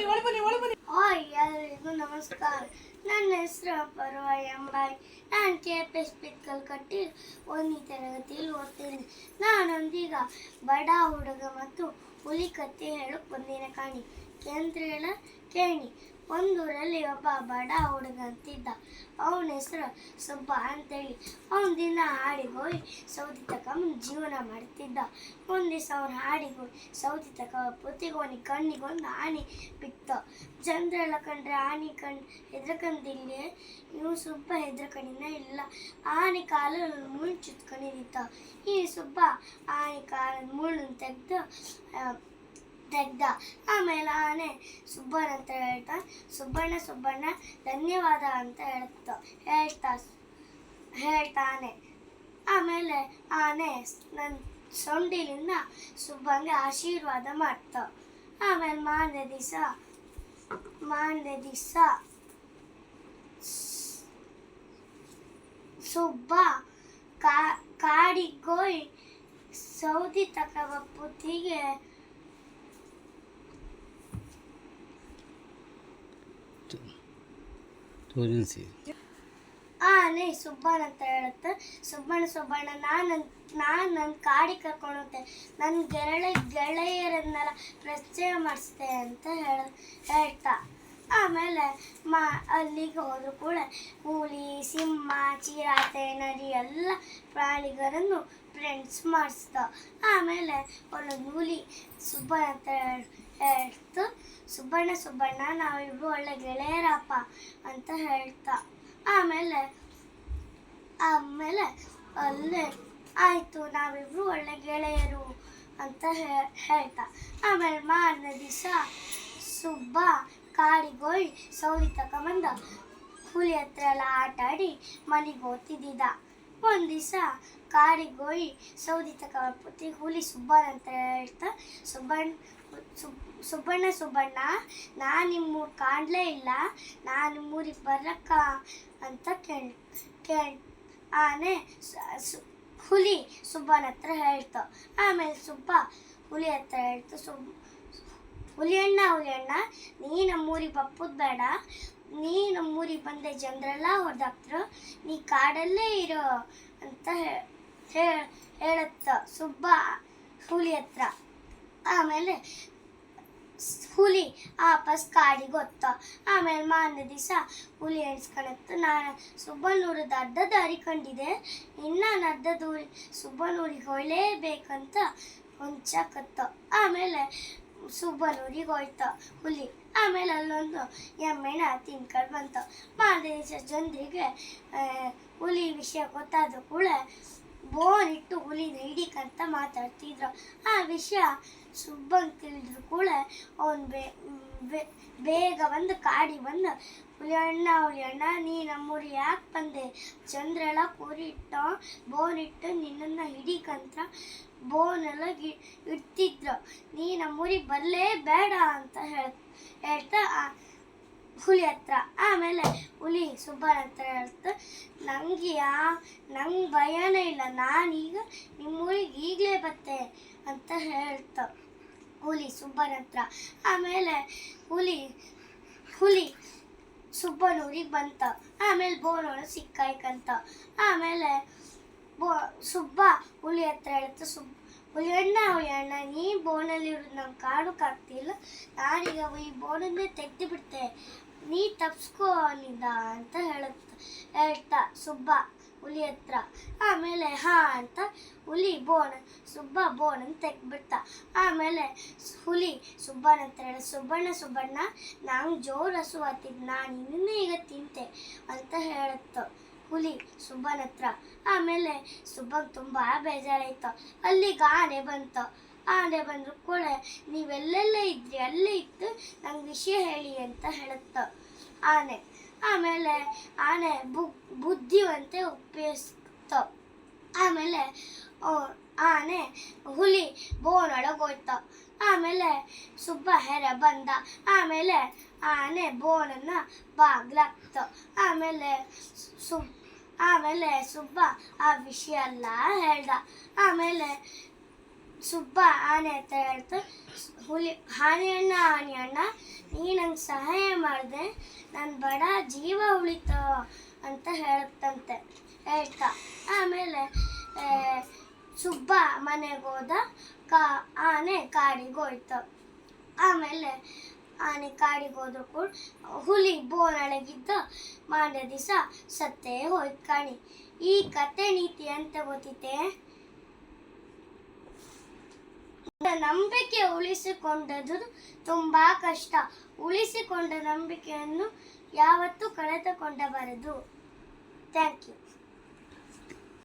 ಬನ್ನಿ ಒಳ ಬನ್ನಿ ಒಳ ಬನ್ನಿ. ಹಾಯ್ ಎಲ್ಲರಿಗೂ ನಮಸ್ಕಾರ. ನನ್ನ ಹೆಸರು ಅಪರ್ವ ಎಂಬಾಯಿ. ನಾನು ಕೆ ಪಿ ಎಸ್ ಪಿತ್ಕಲ್ ಕಟ್ಟಿ ಒಂದನೇ ತರಗತಿಯಲ್ಲಿ ಓದ್ತೀನಿ ನಾನೊಂದೀಗ ಬಡ ಹುಡುಗ ಮತ್ತು ಹುಲಿ ಕತ್ತೆ ಹೇಳಕ್ ಬಂದಿನ. ಕಾಣಿ. ಕೇಂದ್ರ ಕೇಣಿ. ಒಂದೂರಲ್ಲಿ ಒಬ್ಬ ಬಡ ಹುಡುಗ ಅಂತಿದ್ದ. ಅವನ ಹೆಸರು ಸುಬ್ಬ ಅಂತೇಳಿ. ಅವನ ದಿನ ಹಾಡಿಗೆ ಹೋಗಿ ಸೌದಿ ತಗೊಂಡು ಜೀವನ ಮಾಡ್ತಿದ್ದ. ಒಂದು ದಿವಸ ಅವನ ಹಾಡಿಗೆ ಹೋಗಿ ಸೌದಿ ತಕ ಪುತ್ತಿಗೆ ಕಣ್ಣಿಗೆ ಒಂದು ಆಣಿ ಬಿತ್ತ. ಜನರೆಲ್ಲ ಕಂಡ್ರೆ ಆನೆ ಕಣ್ ಹೆದ್ರಕಂದಿಲ್ಲಿ ಇವು ಸುಬ್ಬ ಹೆದ್ರಕಣಿನ ಇಲ್ಲ. ಆನೆ ಕಾಲು ಮುಳ್ಳು ಚುತ್ಕೊಂಡಿದ್ದ ಈ ಸುಬ್ಬ ಆನೆ ಕಾಲ ಮುಳ್ಳನ್ನು ತೆಗೆದು ತೆಗ್ದ. ಆಮೇಲೆ ಆನೆ ಸುಬ್ಬಣ್ಣ ಅಂತ ಹೇಳ್ತಾ, ಸುಬ್ಬಣ್ಣ ಸುಬ್ಬಣ್ಣ, ಧನ್ಯವಾದ ಅಂತ ಹೇಳ್ತ, ಹೇಳ್ತಾ ಹೇಳ್ತಾನೆ ಆಮೇಲೆ ಆನೆ ನನ್ನ ಸೊಂಡಿಲಿಂದ ಸುಬ್ಬಂಗೆ ಆಶೀರ್ವಾದ ಮಾಡ್ತ. ಆಮೇಲೆ ಮಾರನೇ ದಿವಸ ಮಾರನೇ ದಿವಸ ಸುಬ್ಬ ಕಾ, ಕಾಡಿಗೋಯ್ ಸೌದಿ ತಕಬ ಪುತ್ತಿಗೆ ತೋರಿಸಿ ಆನೆ ಸುಬ್ಬಣ್ಣ ಅಂತ ಹೇಳುತ್ತೆ. ಸುಬ್ಬಣ್ಣ ಸುಬ್ಬಣ್ಣ, ನಾನು ನಾನು ನನ್ನ ಕಾಡಿಗೆ ಕರ್ಕೊಂಡು ಹೋಗ್ತೆ ನನ್ನ ಗೆರಳ, ಗೆಳೆಯರನ್ನೆಲ್ಲ ಪರಿಚಯ ಮಾಡಿಸ್ತೆ ಅಂತ ಹೇಳ, ಹೇಳ್ತಾ. ಆಮೇಲೆ ಮಾ, ಅಲ್ಲಿಗೆ ಹೋದ್ರು ಕೂಡ ಹುಲಿ, ಸಿಂಹ, ಚಿರತೆ ನರಿ ಎಲ್ಲ ಪ್ರಾಣಿಗಳನ್ನು ಫ್ರೆಂಡ್ಸ್ ಮಾಡಿಸ್ದ ಆಮೇಲೆ ಒಂದೊಂದು ಹುಲಿ ಸುಬ್ಬಣ್ಣ ಅಂತ ಹೇಳ್- ಹೇಳ್ತು, ಸುಬ್ಬಣ್ಣ ಸುಬ್ಬಣ್ಣ ನಾವಿಬ್ಬರು ಒಳ್ಳೆ ಗೆಳೆಯರಪ್ಪ ಅಂತ ಹೇಳ್ತಾ. ಆಮೇಲೆ ಆಮೇಲೆ ಅಲ್ಲೇ, ಆಯಿತು ನಾವಿಬ್ಬರು ಒಳ್ಳೆ ಗೆಳೆಯರು ಅಂತ ಹೇಳ್ತಾ. ಆಮೇಲೆ ಮಾರನೇ ದಿವಸ, ಸುಬ್ಬ ಕಾಡಿಗೆ ಹೋಗಿ ಸೌದಿ ತಗೊಂಬಂದ ಹುಲಿ ಹತ್ರ ಎಲ್ಲ ಆಟ ಆಡಿ ಮನೆಗೆ ಓದ್ತಿದ್ದ ಒಂದು ದಿವಸ ಕಾಡಿಗೆ ಹೋಗಿ ಸೌದಿ ತಗೊಂಡ್ಬಿಟ್ಟು ಹುಲಿ ಸುಬ್ಬಣ್ಣ ಅಂತ ಹೇಳ್ತಾ ಸುಬ್ಬಣ್ಣ ಸುಬ್- ಸುಬ್ಬಣ್ಣ ಸುಬ್ಬಣ್ಣ, ನಾನು ನಿಮ್ಮ ಕಾಣಲೇ ಇಲ್ಲ, ನಾನು ನಿಮ್ಮೂರಿಗೆ ಬರಕ್ಕ ಅಂತ ಕೇಳ್ ಕೇಳ್, ಆನೆ ಹುಲಿ ಸುಬ್ಬನ ಹತ್ರ ಹೇಳ್ತು, ಆಮೇಲೆ ಸುಬ್ಬ ಹುಲಿ ಹತ್ರ ಹೇಳ್ತು, ಸುಬ್, ಹುಲಿಯಣ್ಣ ಹುಲಿಯಣ್ಣ, ನೀ ನಮ್ಮೂರಿಗೆ ಬಪ್ಪುದು ಬೇಡ ನೀ ನಮ್ಮೂರಿಗೆ ಬಂದೆ ಜನರೆಲ್ಲ ಹೊಡೆದಾಕ್ತರು ನೀ ಕಾಡಲ್ಲೇ ಇರೋ ಅಂತ ಹೇಳತ್ತ ಸುಬ್ಬ ಹುಲಿ ಹತ್ರ. ಆಮೇಲೆ ಹುಲಿ ವಾಪಸ್ ಕಾಡಿಗೆ ಹೊತ್ತ. ಆಮೇಲೆ ಮಾರನೇ ದಿವಸ ಹುಲಿ ಎಣಿಸ್ಕೊಳತ್ತು ನಾನು ಸುಬ್ಬನೂರದ ಅರ್ಧ ದಾರಿ ಕಂಡಿದೆ. ಇನ್ನು ನಾನು ಅರ್ಧ ದೂರಿ ಸುಬ್ಬನೂರಿಗೆ ಹೊಳ್ಳೇಬೇಕಂತ ಹೊಂಚಕತ್ತ ಆಮೇಲೆ ಸುಬ್ಬನೂರಿಗೆ ಹೋಯ್ತ ಹುಲಿ. ಆಮೇಲೆ ಅಲ್ಲೊಂದು ಎಮ್ಮೆನ ತಿನ್ಕೊಂಡು ಬಂತ. ಮಾದೇಶ ಜನರಿಗೆ ಹುಲಿ ವಿಷಯ ಗೊತ್ತಾದ ಕೂಡ ಬೋನ್ ಇಟ್ಟು ಹುಲಿನ ಹಿಡಿಕಂತ ಮಾತಾಡ್ತಿದ್ರು. ಆ ವಿಷಯ ಸುಬ್ಬಂಗ್ ತಿಳಿದ್ರು ಕೂಡ ಅವನು ಬೇ ಬೇ- ಬೇಗ ಬಂದು ಕಾಡಿ ಬಂದು, ಹುಲಿಯಣ್ಣ ಹುಲಿಯಣ್ಣ, ನೀ ನಮ್ಮೂರಿಗೆ ಯಾಕೆ ಬಂದೆ? ಚಂದ್ರೆಲ್ಲ ಕೂರಿ ಇಟ್ಟ ಬೋನ್ ಇಟ್ಟು ನಿನ್ನನ್ನು ಹಿಡಿಕಂತ ಬೋನೆಲ್ಲ ಗಿ ಇಡ್ತಿದ್ರು. ನೀ ನಮ್ಮೂರಿಗೆ ಬರಲೇ ಬೇಡ ಅಂತ ಹೇಳ್, ಹೇಳ್ತಾ ಆ ಹುಲಿ ಹತ್ರ. ಆಮೇಲೆ ಹುಲಿ ಸುಬ್ಬನ ಹತ್ರ ಹೇಳ್ತು, ನಂಗೆ ಯಾ, ನಂಗೆ ಭಯನೇ ಇಲ್ಲ. ನಾನೀಗ ನಿಮ್ಮೂರಿಗೆ ಈಗಲೇ ಬತ್ತೆ ಅಂತ ಹೇಳ್ತ ಹುಲಿ ಸುಬ್ಬನ ಹತ್ರ. ಆಮೇಲೆ ಹುಲಿ ಹುಲಿ ಸುಬ್ಬನೂರಿಗೆ ಬಂತ. ಆಮೇಲೆ ಬೋನೋಳು ಸಿಕ್ಕಾಯ್ಕಂತ ಆಮೇಲೆ ಬೋ ಸುಬ್ಬ ಹುಲಿ ಹತ್ರ ಹೇಳ್ತು, ಸುಬ್, ಹುಲಿಯಣ್ಣ ಹುಲಿಯಣ್ಣ, ನೀ ಬೋನಲ್ಲಿ ಇರೋದು ನಂಗೆ ಕಾಡೋಕ್ಕಾಗ್ತಿಲ್ಲ ನಾನೀಗ ಈ ಬೋನನ್ನೇ ತೆಗ್ದು ಬಿಡ್ತೆ ನೀ ತಪ್ಸ್ಕೋ ಅಲ್ಲಿಂದ ಅಂತ ಹೇಳುತ್ತ, ಹೇಳ್ತಾ, ಸುಬ್ಬ, ಹುಲಿ ಹತ್ರ. ಆಮೇಲೆ ಹಾ ಅಂತ, ಹುಲಿ ಬೋಣ, ಸುಬ್ಬ ಬೋಣ ಅಂತ ತೆಗ್ಬಿಡ್ತ ಆಮೇಲೆ ಹುಲಿ ಸುಬ್ಬನ ಹತ್ರ ಹೇಳ, ಸುಬ್ಬಣ್ಣ ಸುಬ್ಬಣ್ಣ, ನಾನು ಜೋರು ಹಸು ಹತ್ತಿದ್, ನಾನು ಈಗ ತಿಂತೆ ಅಂತ ಹೇಳುತ್ತ ಹುಲಿ ಸುಬ್ಬನ ಹತ್ರ. ಆಮೇಲೆ ಸುಬ್ಬಗ್ ತುಂಬ ಬೇಜಾರಾಯ್ತು. ಅಲ್ಲಿ ಗಾನೆ ಬಂತು. ಆನೆ ಬಂದರು ಕೂಡ ನೀವೆಲ್ಲೆಲ್ಲ ಇದ್ರಿ? ಅಲ್ಲೇ ಇತ್ತು? ನಂಗೆ ವಿಷಯ ಹೇಳಿ ಅಂತ ಹೇಳುತ್ತ. ಆನೆ, ಆಮೇಲೆ ಆನೆ ಬು, ಬುದ್ಧಿವಂತೆ ಉಪಯೋಗಿಸ್ತ. ಆಮೇಲೆ ಆನೆ ಹುಲಿ ಬೋನೊಳಗೆ ಹೋಯ್ತ ಆಮೇಲೆ ಸುಬ್ಬ ಹೆರ ಬಂದ. ಆಮೇಲೆ ಆನೆ ಬೋನನ್ನ ಬಾಗ್ಲಾಕ್ತ. ಆಮೇಲೆ ಸು ಆಮೇಲೆ ಸುಬ್ಬ ಆ ವಿಷಯ ಎಲ್ಲ ಹೇಳ್ದ. ಆಮೇಲೆ ಸುಬ್ಬ, ಆನೆ ಅಂತ ಹೇಳ್ತು, ಹುಲಿ ಆನೆ ಅಣ್ಣ ಆನೆ ಅಣ್ಣ ನೀ ನಂಗೆ ಸಹಾಯ ಮಾಡಿದೆ ನನ್ನ ಬಡ ಜೀವ ಉಳಿತ ಅಂತ ಹೇಳುತ್ತಂತೆ, ಹೇಳ್ತ. ಆಮೇಲೆ ಸುಬ್ಬ ಮನೆಗೆ ಹೋದ, ಕಾ, ಆನೆ ಕಾಡಿಗೆ ಹೋಯ್ತು. ಆಮೇಲೆ, ಆನೆ ಕಾಡಿಗೆ ಹೋದ್ರು ಕೂಡ, ಹುಲಿ ಬೋನಳಗಿದ್ದು ಮಾಡ್ಯ ದಿವಸ ಸತ್ತೇ ಹೋಯ್ತು ಕಾಣಿ. ಈ ಕತೆ ನೀತಿ ಅಂತ ಗೊತ್ತಿತ್ತೆ ನಂಬಿಕೆ ಉಳಿಸಿಕೊಂಡದ್ದು ತುಂಬಾ ಕಷ್ಟ. ಉಳಿಸಿಕೊಂಡ ನಂಬಿಕೆಯನ್ನು ಯಾವತ್ತೂ ಕಳೆದುಕೊಂಡಬಾರದು. Thank you.